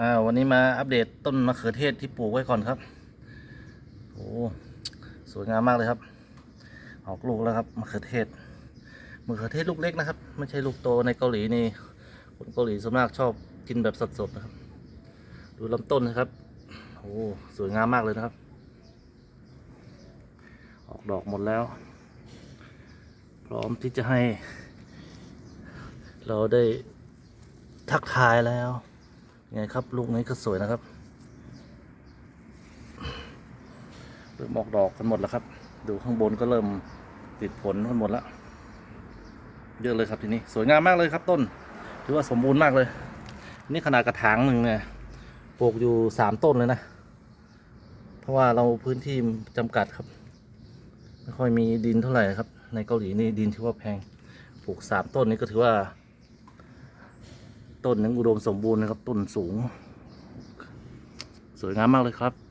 อ่าวันนี้มาอัปเดตต้นมะเขือเทศที่ปลูกไว้ก่อนครับโอ้สวยงามมากเลยครับ ออกลูกแล้วครับมะเขือเทศมะเขือเทศลูกเล็กนะครับไม่ใช่ลูกโตในเกาหลีนี่คนเกาหลีส่วนมากชอบกินแบบสดๆนะครับ ดูลำต้นนะครับโอ้สวยงามมากเลยนะครับ ออกดอกหมดแล้ว พร้อมที่จะให้ เราได้ทักทายแล้ว ไงครับ ลูกนี้ก็สวยนะครับเริ่มออกดอกกันหมดแล้วครับ ดูข้างบนก็เริ่มติดผลกันหมดแล้ว เยอะเลยครับทีนี้สวยงามมากเลยครับต้น ถือว่าสมบูรณ์มากเลย นี่ขนาดกระถางหนึ่งเนี่ยปลูกอยู่สามต้นเลยนะ เพราะว่าเราพื้นที่จำกัดครับ ไม่ค่อยมีดินเท่าไหร่ครับ ในเกาหลีนี่ดินถือว่าแพง ปลูกสามต้นนี้ก็ถือว่า ต้นยังอุดมสมบูรณ์นะครับ ต้นสูง สวยงามมากเลยครับ